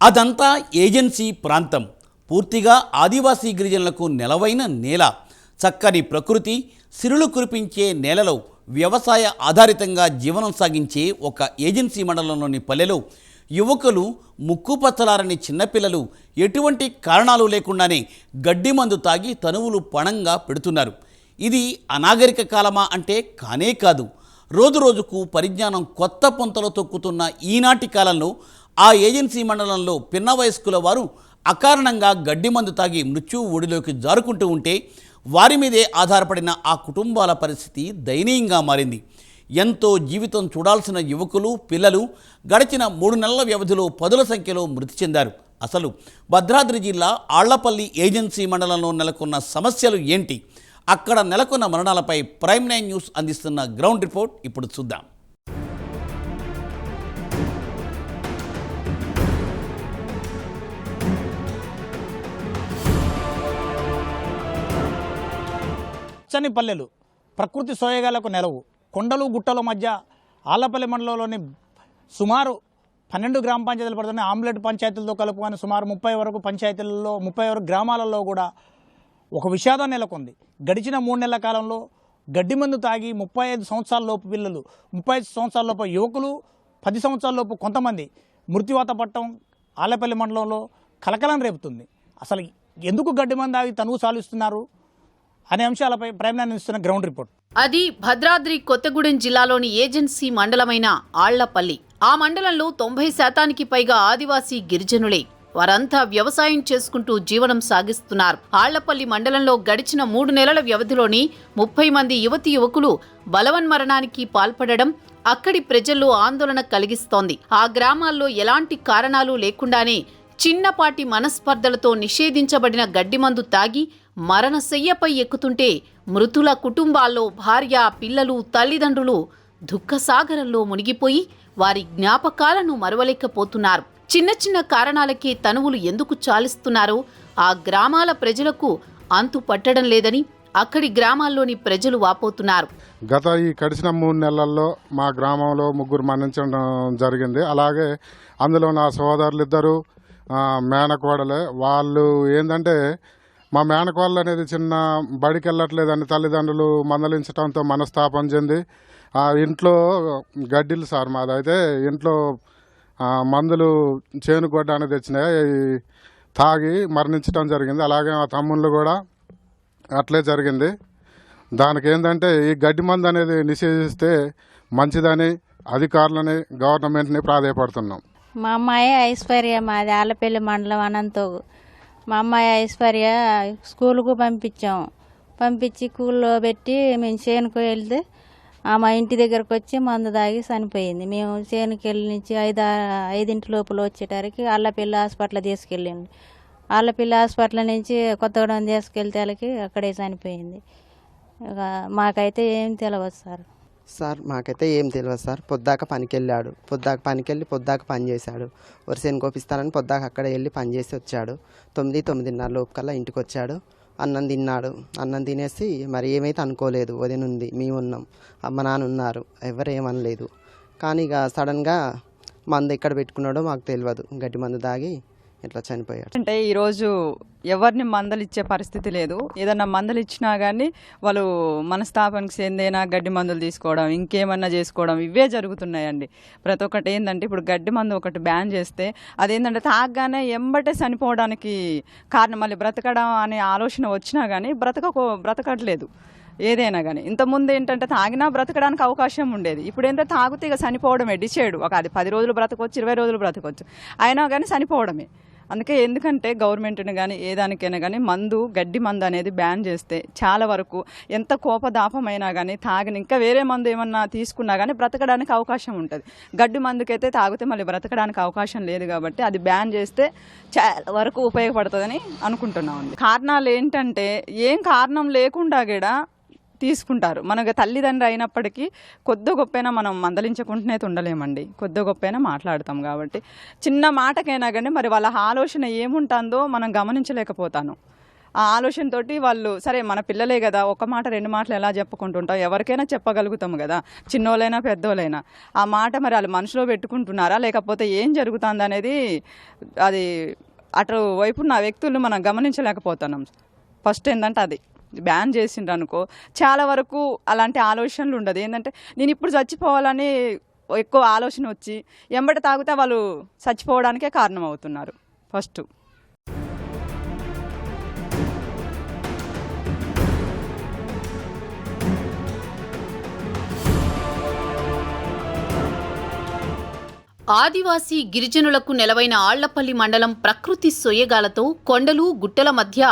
అదంతా ఏజెన్సీ ప్రాంతం. పూర్తిగా ఆదివాసీ గిరిజనులకు నెలవైన నేల. చక్కని ప్రకృతి సిరులు కురిపించే నేలలో వ్యవసాయ ఆధారితంగా జీవనం సాగించే ఒక ఏజెన్సీ మండలంలోని పల్లెలో యువకులు ముక్కుపచ్చలారని చిన్నపిల్లలు ఎటువంటి కారణాలు లేకుండానే గడ్డి మందు తాగి తనువులు పణంగా పెడుతున్నారు. ఇది అనాగరిక కాలమా అంటే కానే కాదు. రోజు రోజుకు పరిజ్ఞానం కొత్త పొంతలు తొక్కుతున్న ఈనాటి కాలంలో ఆ ఏజెన్సీ మండలంలో పిన్న వయస్కుల వారు అకారణంగా గడ్డి మందు తాగి మృత్యు ఒడిలోకి జారుకుంటూ ఉంటే వారి మీదే ఆధారపడిన ఆ కుటుంబాల పరిస్థితి దయనీయంగా మారింది. ఎంతో జీవితం చూడాల్సిన యువకులు పిల్లలు గడిచిన మూడు నెలల వ్యవధిలో పదుల సంఖ్యలో మృతి చెందారు. అసలు భద్రాద్రి జిల్లా ఆళ్ళపల్లి ఏజెన్సీ మండలంలో నెలకొన్న సమస్యలు ఏంటి? అక్కడ నెలకొన్న మరణాలపై ప్రైమ్ నైన్ న్యూస్ అందిస్తున్న గ్రౌండ్ రిపోర్ట్ ఇప్పుడు చూద్దాం. పచ్చని పల్లెలు ప్రకృతి సోయగాలకు నెలవు. కొండలు గుట్టల మధ్య ఆళ్ళపల్లి మండలంలోని సుమారు పన్నెండు గ్రామ పంచాయతీలు పడుతున్న ఆమ్లెట్ పంచాయతీలతో కలుపుకొని సుమారు ముప్పై వరకు పంచాయతీలలో ముప్పై వరకు గ్రామాలలో కూడా ఒక విషాదం నెలకొంది. గడిచిన మూడు నెలల కాలంలో గడ్డి మందు తాగి ముప్పై ఐదు సంవత్సరాల లోపు పిల్లలు ముప్పై ఐదు సంవత్సరాల లోపు యువకులు పది సంవత్సరాల లోపు కొంతమంది మృత్యువాత పట్టడం ఆలపల్లి మండలంలో కలకలం రేపుతుంది. అసలు ఎందుకు గడ్డి మందు తాగి తనువు సాలిస్తున్నారు? అనే అంశాలపై ప్రైమ్ ఇస్తున్న గ్రౌండ్ రిపోర్ట్. అది భద్రాద్రి కొత్తగూడెం జిల్లాలోని ఏజెన్సీ మండలమైన ఆళ్ళపల్లి. ఆ మండలంలో తొంభై శాతానికి పైగా ఆదివాసీ గిరిజనులే వారంతా వ్యవసాయం చేసుకుంటూ జీవనం సాగిస్తున్నారు. ఆళ్ళపల్లి మండలంలో గడిచిన మూడు నెలల వ్యవధిలోని ముప్పై మంది యువతి యువకులు బలవన్మరణానికి పాల్పడడం అక్కడి ప్రజల్లో ఆందోళన కలిగిస్తోంది. ఆ గ్రామాల్లో ఎలాంటి కారణాలు లేకుండానే చిన్నపాటి మనస్పర్ధలతో నిషేధించబడిన గడ్డిమందు తాగి మరణశయ్యపై ఎక్కుతుంటే మృతుల కుటుంబాల్లో భార్య పిల్లలు తల్లిదండ్రులు దుఃఖసాగరంలో మునిగిపోయి వారి జ్ఞాపకాలను మరవలేకపోతున్నారు. చిన్న చిన్న కారణాలకే తనువులు ఎందుకు చాలిస్తున్నారో ఆ గ్రామాల ప్రజలకు అంతు పట్టడం లేదని అక్కడి గ్రామాల్లోని ప్రజలు వాపోతున్నారు. గత ఈ గడిచిన మూడు నెలల్లో మా గ్రామంలో ముగ్గురు మరణించడం జరిగింది. అలాగే అందులో నా సోదరులు ఇద్దరు మేనకోడలే. వాళ్ళు ఏంటంటే మా మేనకోడలు అనేది చిన్న బడికి వెళ్ళట్లేదని తల్లిదండ్రులు మందలించడంతో మనస్తాపం చెంది ఆ ఇంట్లో గడ్డిలు సార్ మాదైతే ఇంట్లో మందులు చేను కొట్టడానికి తెచ్చినాయి తాగి మరణించడం జరిగింది. అలాగే మా తమ్ముళ్ళు కూడా అట్లే జరిగింది. దానికి ఏంటంటే ఈ గడ్డి మందు అనేది నిషేధిస్తే మంచిదని అధికారులని గవర్నమెంట్ని ప్రాధాయపడుతున్నాం. మా అమ్మాయి ఐశ్వర్య మాది ఆలపల్లి మండలం అనంతోగు. మా అమ్మాయి ఐశ్వర్య స్కూల్కు పంపించాం. పంపించి స్కూల్లో పెట్టి మేము చేనుకు వెళ్తే ఆమె ఇంటి దగ్గరకు వచ్చి మందు తాగి చనిపోయింది. మేము చేనుకి వెళ్ళి నుంచి ఐదు ఐదింటి లోపల వచ్చేటరికి అల్లపల్లి హాస్పిటల్ తీసుకెళ్ళింది. ఆళ్ళపల్లి హాస్పిటల్ నుంచి కొత్తగూడెం తీసుకెళ్తే వాళ్ళకి అక్కడే చనిపోయింది. మాకైతే ఏం తెలియదు సార్. సార్ మాకైతే ఏం తెలియదు సార్. పొద్దాక పనికి వెళ్ళాడు పొద్దాక పనికి వెళ్ళి పొద్దాక పని చేశాడు. వరిసేను కోపిస్తానని పొద్దాక అక్కడ వెళ్ళి పని చేసి వచ్చాడు. తొమ్మిది తొమ్మిదిన్నర లోపుకల్లా ఇంటికి వచ్చాడు అన్నం తిన్నాడు. అన్నం తినేసి మరి ఏమైతే అనుకోలేదు. వదిన ఉంది. మేము ఉన్నాం. అమ్మ నాన్న ఉన్నారు. ఎవరు ఏమనలేదు. కానీ ఇక సడన్గా మందు ఎక్కడ పెట్టుకున్నాడో మాకు తెలియదు గట్టి మందు తాగి ఇట్లా చనిపోయాడు అంటే ఈరోజు ఎవరిని మందలు ఇచ్చే పరిస్థితి లేదు. ఏదన్నా మందలు ఇచ్చినా కానీ వాళ్ళు మనస్తాపానికి చెందేనా గడ్డి మందులు తీసుకోవడం ఇంకేమన్నా చేసుకోవడం ఇవే జరుగుతున్నాయండి. ప్రతి ఒక్కటి ఏంటంటే ఇప్పుడు గడ్డి మందు ఒకటి బ్యాన్ చేస్తే అదేంటంటే తాగగానే ఎంబటే చనిపోవడానికి కారణం. మళ్ళీ బ్రతకడం అనే ఆలోచన వచ్చినా కానీ బ్రతకకో బ్రతకట్లేదు. ఏదైనా కానీ ఇంతకుముందు ఏంటంటే తాగినా బ్రతకడానికి అవకాశం ఉండేది. ఇప్పుడు ఏంటంటే తాగితే ఇక చనిపోవడమే. డిచేడు ఒక అది పది రోజులు బ్రతకొచ్చు ఇరవై రోజులు బ్రతకొచ్చు. అయినా కానీ చనిపోవడమే. అందుకే ఎందుకంటే గవర్నమెంట్ని కానీ ఏ దానికైనా కానీ మందు గడ్డి మందు అనేది బ్యాన్ చేస్తే చాలా వరకు ఎంత కోపదాపమైనా కానీ తాగిన ఇంకా వేరే మందు ఏమన్నా తీసుకున్నా కానీ బ్రతకడానికి అవకాశం ఉంటుంది. గడ్డి మందుకైతే తాగితే మళ్ళీ బ్రతకడానికి అవకాశం లేదు కాబట్టి అది బ్యాన్ చేస్తే చాలా వరకు ఉపయోగపడుతుందని అనుకుంటున్నాం కారణాలు ఏంటంటే ఏం కారణం లేకుండా కూడా తీసుకుంటారు. మనకు తల్లిదండ్రి అయినప్పటికీ కొద్ది గొప్పైనా మనం మందలించకుండానే ఉండలేమండి. కొద్ది గొప్పైనా మాట్లాడతాం కాబట్టి. చిన్న మాటకైనా కానీ మరి వాళ్ళ ఆలోచన ఏముంటుందో మనం గమనించలేకపోతాను. ఆ ఆలోచనతోటి వాళ్ళు సరే మన పిల్లలే కదా ఒక మాట రెండు మాటలు ఎలా చెప్పుకుంటుంటాం ఎవరికైనా చెప్పగలుగుతాం కదా చిన్నోళ్ళైనా పెద్దోళ్ళైనా. ఆ మాట మరి వాళ్ళు మనసులో పెట్టుకుంటున్నారా? లేకపోతే ఏం జరుగుతుంది అనేది అది అటు వైపు నా వ్యక్తులు మనం గమనించలేకపోతున్నాం. ఫస్ట్ ఏంటంటే అది. బ్యాన్ చేసిండ్రు అనుకో చాలా వరకు అలాంటి ఆలోచనలు ఉండదు. ఏంటంటే నేను ఇప్పుడు చచ్చిపోవాలని ఎక్కువ ఆలోచన వచ్చి ఎంబట తాగితే వాళ్ళు చచ్చిపోవడానికే కారణం అవుతున్నారు ఫస్ట్. ఆదివాసీ గిరిజనులకు నెలవైన ఆళ్ళపల్లి మండలం ప్రకృతి సొయ్యగాలతో కొండలు గుట్టల మధ్య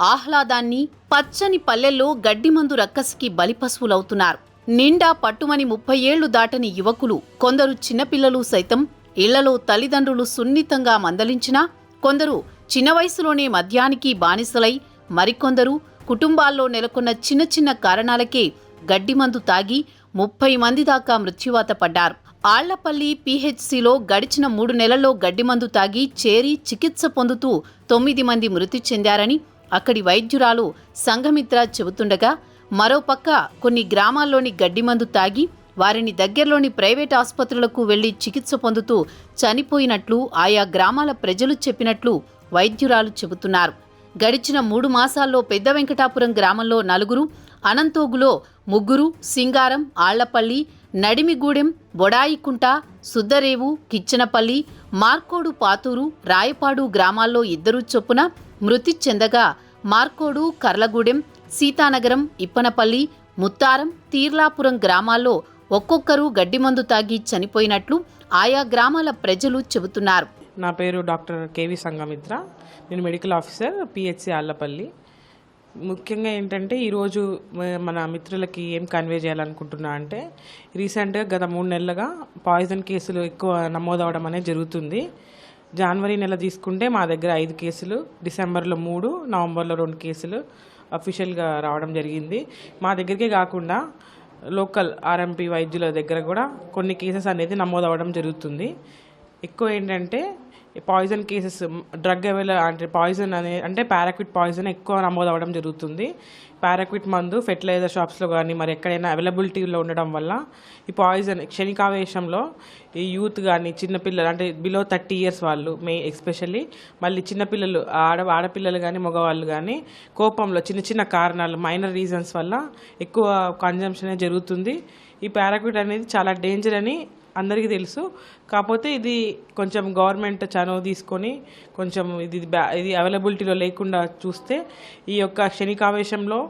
ఆహ్లాదాన్ని పచ్చని పల్లెల్లో గడ్డిమందు రక్కసికి బలిపశువులవుతున్నారు. నిండా పట్టుమని ముప్పై ఏళ్ళు దాటని యువకులు కొందరు చిన్నపిల్లలు సైతం ఇళ్ళలో తల్లిదండ్రులు సున్నితంగా మందలించినా కొందరు చిన్న వయసులోనే మద్యానికి బానిసలై మరికొందరు కుటుంబాల్లో నెలకొన్న చిన్న చిన్న కారణాలకే గడ్డిమందు తాగి ముప్పై మంది దాకా మృత్యువాత పడ్డారు. ఆళ్ళపల్లి పీహెచ్సిలో గడిచిన మూడు నెలల్లో గడ్డిమందు తాగి చేరి చికిత్స పొందుతూ తొమ్మిది మంది మృతి చెందారని అక్కడి వైద్యురాలు సంఘమిత్ర చెబుతుండగా మరోపక్క కొన్ని గ్రామాల్లోని గడ్డిమందు తాగి వారిని దగ్గరలోని ప్రైవేట్ ఆసుపత్రులకు వెళ్ళి చికిత్స పొందుతూ చనిపోయినట్లు ఆయా గ్రామాల ప్రజలు చెప్పినట్లు వైద్యురాలు చెబుతున్నారు. గడిచిన మూడు మాసాల్లో పెద్ద వెంకటాపురం గ్రామంలో నలుగురు అనంతోగులో ముగ్గురు సింగారం ఆళ్ళపల్లి నడిమిగూడెం బొడాయికుంట సుద్దరేవు కిచ్చనపల్లి మార్కోడు పాతూరు రాయపాడు గ్రామాల్లో ఇద్దరు చొప్పున మృతి చెందగా మార్కోడు కర్లగూడెం సీతానగరం ఇప్పనపల్లి ముత్తారం తీర్లాపురం గ్రామాల్లో ఒక్కొక్కరు గడ్డిమందు తాగి చనిపోయినట్లు ఆయా గ్రామాల ప్రజలు చెబుతున్నారు. నా పేరు డాక్టర్ కేవి సంగమిత్ర నేను మెడికల్ ఆఫీసర్ పిహెచ్సి ఆళ్ళపల్లి ముఖ్యంగా ఏంటంటే ఈరోజు మన మిత్రులకి ఏం కన్వే చేయాలనుకుంటున్నా అంటే రీసెంట్గా గత మూడు నెలలుగా పాయిజన్ కేసులు ఎక్కువ నమోదవడం అనేది జరుగుతుంది. జనవరి నెల తీసుకుంటే మా దగ్గర ఐదు కేసులు డిసెంబర్లో మూడు నవంబర్లో రెండు కేసులు అఫీషియల్గా రావడం జరిగింది. మా దగ్గరికే కాకుండా లోకల్ ఆర్ఎంపీ వైద్యుల దగ్గర కూడా కొన్ని కేసెస్ అనేది నమోదవడం జరుగుతుంది. ఎక్కువ ఏంటంటే పాయిజన్ కేసెస్ డ్రగ్ అవైల అంటే పాయిజన్ అనే అంటే పారాక్విట్ పాయిజన్ ఎక్కువ నమోదు అవ్వడం జరుగుతుంది. పారాక్విట్ మందు ఫెర్టిలైజర్ షాప్స్లో కానీ మరి ఎక్కడైనా అవైలబిలిటీలో ఉండడం వల్ల ఈ పాయిజన్ క్షణికావేశంలో ఈ యూత్ కానీ చిన్నపిల్లలు అంటే బిలో థర్టీ ఇయర్స్ వాళ్ళు మే ఎస్పెషల్లీ మళ్ళీ చిన్నపిల్లలు ఆడ ఆడపిల్లలు కానీ మగవాళ్ళు కానీ కోపంలో చిన్న చిన్న కారణాలు మైనర్ రీజన్స్ వల్ల ఎక్కువ కన్జంప్షన్ జరుగుతుంది. ఈ పారాక్విట్ అనేది చాలా డేంజర్ అని అందరికీ తెలుసు. కాకపోతే ఇది కొంచెం గవర్నమెంట్ చనువు తీసుకొని కొంచెం ఇది ఇది అవైలబిలిటీలో లేకుండా చూస్తే ఈ యొక్క క్షణికావేశంలో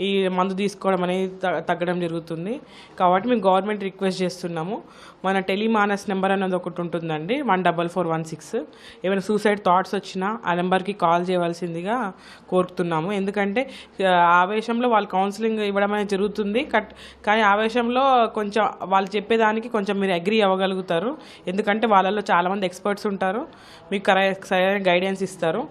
ఈ మందు తీసుకోవడం అనేది త- తగ్గడం జరుగుతుంది. కాబట్టి మేము గవర్నమెంట్ రిక్వెస్ట్ చేస్తున్నాము. మన టెలిమానస్ నెంబర్ అనేది ఒకటి ఉంటుందండి one double four one six. ఏమైనా సూసైడ్ థాట్స్ వచ్చినా ఆ నెంబర్కి కాల్ చేయవలసిందిగా కోరుతున్నాము. ఎందుకంటే ఆవేశంలో వాళ్ళు కౌన్సిలింగ్ ఇవ్వడం అనేది జరుగుతుంది. కట్ కానీ ఆవేశంలో కొంచెం వాళ్ళు చెప్పేదానికి కొంచెం మీరు అగ్రి అవ్వగలుగుతారు. ఎందుకంటే వాళ్ళలో చాలామంది ఎక్స్పర్ట్స్ ఉంటారు. మీకు కరెక్ట్ సరైన గైడెన్స్ ఇస్తారు.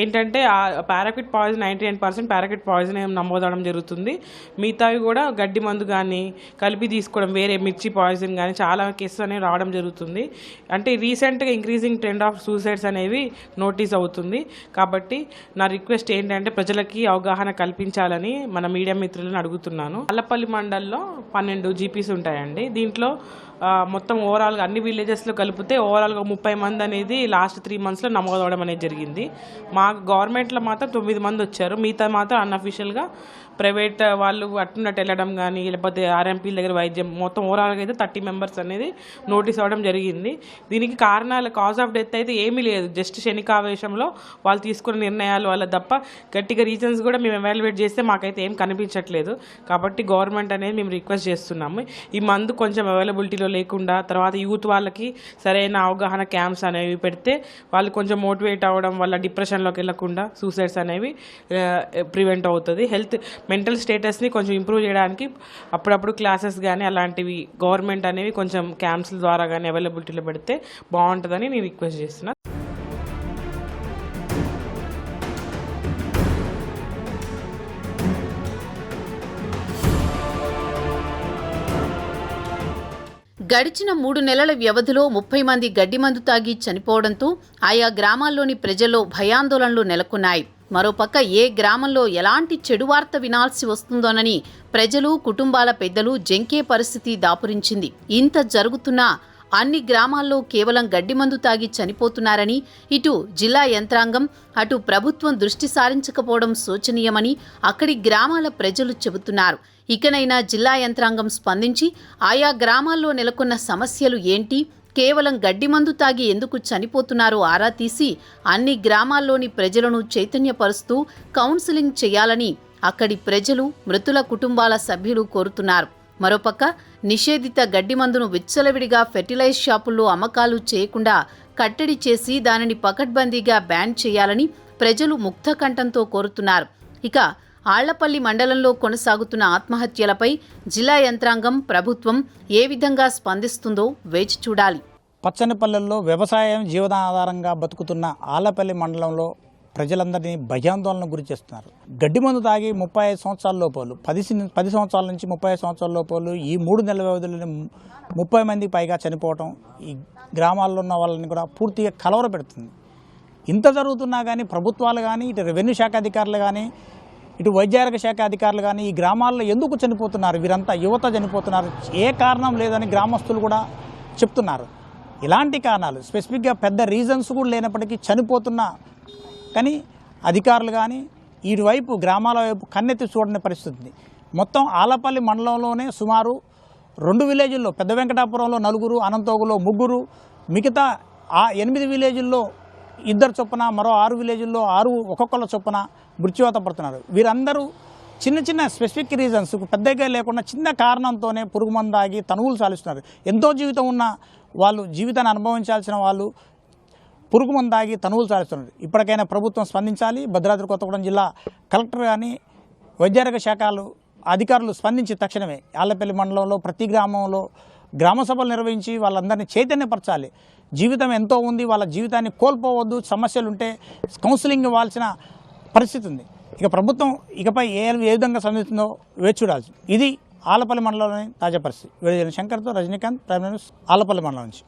ఏంటంటే ఆ paraquat poison ninety nine percent paraquat poison ఏం నమోదవడం జరుగుతుంది. మిగతావి కూడా గడ్డి మందు కానీ కలిపి తీసుకోవడం వేరే మిర్చి పాయిజన్ కానీ చాలా కేసెస్ అనేవి రావడం జరుగుతుంది. అంటే రీసెంట్గా ఇంక్రీజింగ్ ట్రెండ్ ఆఫ్ సూసైడ్స్ అనేవి నోటీస్ అవుతుంది. కాబట్టి నా రిక్వెస్ట్ ఏంటంటే ప్రజలకి అవగాహన కల్పించాలని మన మీడియా మిత్రులను అడుగుతున్నాను. అల్లపల్లి మండల్లో పన్నెండు జీపీస్ ఉంటాయండి. దీంట్లో మొత్తం ఓవరాల్గా అన్ని విలేజెస్లో కలిపితే ఓవరాల్గా ముప్పై మంది అనేది లాస్ట్ త్రీ మంత్స్లో నమోదవడం అనేది జరిగింది. మా గవర్నమెంట్లో మాత్రం తొమ్మిది మంది వచ్చారు. మిగతా మాత్రం అన్అఫీషియల్గా ప్రైవేట్ వాళ్ళు అట్టున్నట్టు వెళ్ళడం కానీ లేకపోతే ఆర్ఎంపీల దగ్గర వైద్యం మొత్తం ఓవరాల్గా అయితే థర్టీ మెంబర్స్ అనేది నోటీస్ అవ్వడం జరిగింది. దీనికి కారణాలు కాజ్ ఆఫ్ డెత్ అయితే ఏమీ లేదు. జస్ట్ శనికావేశంలో వాళ్ళు తీసుకున్న నిర్ణయాలు వల్ల తప్ప గట్టిగా రీజన్స్ కూడా మేము ఎవాల్యుయేట్ చేస్తే మాకైతే ఏం కనిపించట్లేదు. కాబట్టి గవర్నమెంట్ అనేది మేము రిక్వెస్ట్ చేస్తున్నాము. ఈ మందు కొంచెం అవైలబిలిటీలో లేకుండా తర్వాత యూత్ వాళ్ళకి సరైన అవగాహన క్యాంప్స్ అనేవి పెడితే వాళ్ళు కొంచెం మోటివేట్ అవ్వడం వల్ల డిప్రెషన్లోకి వెళ్ళకుండా సూసైడ్స్ అనేవి ప్రివెంట్ అవుతుంది. హెల్త్ మెంటల్ స్టేటస్ని కొంచెం ఇంప్రూవ్ చేయడానికి అప్పుడప్పుడు క్లాసెస్ కానీ అలాంటివి గవర్నమెంట్ అనేవి కొంచెం క్యాంప్స్ ద్వారా కానీ అవైలబిలిటీలో పెడితే బాగుంటుందని నేను రిక్వెస్ట్ చేస్తున్నా. గడిచిన మూడు నెలల వ్యవధిలో ముప్పై మంది గడ్డి మందు తాగి చనిపోవడంతో ఆయా గ్రామాల్లోని ప్రజల్లో భయాందోళనలు నెలకొన్నాయి. మరోపక్క ఏ గ్రామంలో ఎలాంటి చెడు వార్త వినాల్సి వస్తుందోనని ప్రజలు కుటుంబాల పెద్దలు జంకే పరిస్థితి దాపురించింది. ఇంత జరుగుతున్నా అన్ని గ్రామాల్లో కేవలం గడ్డి మందు తాగి చనిపోతున్నారని ఇటు జిల్లా యంత్రాంగం అటు ప్రభుత్వం దృష్టి సారించకపోవడం శోచనీయమని అక్కడి గ్రామాల ప్రజలు చెబుతున్నారు. ఇకనైనా జిల్లా యంత్రాంగం స్పందించి ఆయా గ్రామాల్లో నెలకొన్న సమస్యలు ఏంటి? కేవలం గడ్డి మందు తాగి ఎందుకు చనిపోతున్నారో ఆరా తీసి అన్ని గ్రామాల్లోని ప్రజలను చైతన్యపరుస్తూ కౌన్సిలింగ్ చేయాలని అక్కడి ప్రజలు మృతుల కుటుంబాల సభ్యులు కోరుతున్నారు. మరోపక్క నిషేధిత గడ్డి మందును విచ్చలవిడిగా ఫెర్టిలైజ్ షాపుల్లో అమ్మకాలు చేయకుండా కట్టడి చేసి దానిని పకడ్బందీగా బ్యాన్ చేయాలని ప్రజలు ముక్త కంఠంతో కోరుతున్నారు. ఇక ఆళ్ళపల్లి మండలంలో కొనసాగుతున్న ఆత్మహత్యలపై జిల్లా యంత్రాంగం ప్రభుత్వం ఏ విధంగా స్పందిస్తుందో వేచి చూడాలి. పచ్చని పల్లెల్లో వ్యవసాయం జీవనాధారంగా బతుకుతున్న ఆళ్ళపల్లి మండలంలో ప్రజలందరినీ భయాందోళన గురి చేస్తున్నారు. గడ్డి మందు తాగి ముప్పై ఐదు సంవత్సరాల లోపలు పది పది సంవత్సరాల నుంచి ముప్పై ఐదు సంవత్సరాల లోపలు ఈ మూడు నెలల వ్యవధిలోనే ముప్పై మంది పైగా చనిపోవటం ఈ గ్రామాల్లో ఉన్న వాళ్ళని కూడా పూర్తిగా కలవర పెడుతుంది ఇంత జరుగుతున్నా కానీ ప్రభుత్వాలు కానీ ఇటు రెవెన్యూ శాఖ అధికారులు కానీ ఇటు వైద్యారోగ్య శాఖ అధికారులు కానీ ఈ గ్రామాల్లో ఎందుకు చనిపోతున్నారు? వీరంతా యువత చనిపోతున్నారు. ఏ కారణం లేదని గ్రామస్తులు కూడా చెప్తున్నారు. ఇలాంటి కారణాలు స్పెసిఫిక్గా పెద్ద రీజన్స్ కూడా లేనప్పటికీ చనిపోతున్న కానీ అధికారులు కానీ ఇటువైపు గ్రామాల వైపు కన్నెత్తి చూడని పరిస్థితి మొత్తం ఆలపల్లి మండలంలోనే సుమారు రెండు విలేజుల్లో పెద్ద వెంకటాపురంలో నలుగురు అనంతోగులో ముగ్గురు మిగతా ఆ ఎనిమిది విలేజుల్లో ఇద్దరు చొప్పున మరో ఆరు విలేజుల్లో ఆరు ఒక్కొక్కళ్ళ చొప్పున మృత్యువాత పడుతున్నారు. వీరందరూ చిన్న చిన్న స్పెసిఫిక్ రీజన్స్ పెద్దగా లేకుండా చిన్న కారణంతోనే పురుగు మందాగి తనువులు సాలిస్తున్నారు. ఎంతో జీవితం ఉన్న వాళ్ళు జీవితాన్ని అనుభవించాల్సిన వాళ్ళు పురుగు మందాగి తాగి తనువులు సాలిస్తున్నారు. ఇప్పటికైనా ప్రభుత్వం స్పందించాలి. భద్రాద్రి కొత్తగూడెం జిల్లా కలెక్టర్ కానీ వైద్యారోగ్య శాఖలు అధికారులు స్పందించి తక్షణమే ఆళ్ళపల్లి మండలంలో ప్రతి గ్రామంలో గ్రామ సభలు నిర్వహించి వాళ్ళందరినీ చైతన్యపరచాలి. జీవితం ఎంతో ఉంది వాళ్ళ జీవితాన్ని కోల్పోవద్దు సమస్యలు ఉంటే కౌన్సిలింగ్ ఇవ్వాల్సిన పరిస్థితి ఉంది. ఇక ప్రభుత్వం ఇకపై ఏ ఏ విధంగా స్పందిస్తుందో వేచి చూడాల్సి ఇది ఆలపల్లి మండలంలోని తాజా పరిస్థితి. విడుదల శంకర్తో రజనీకాంత్ ప్రైమ్ ఆలపల్లి మండలం నుంచి.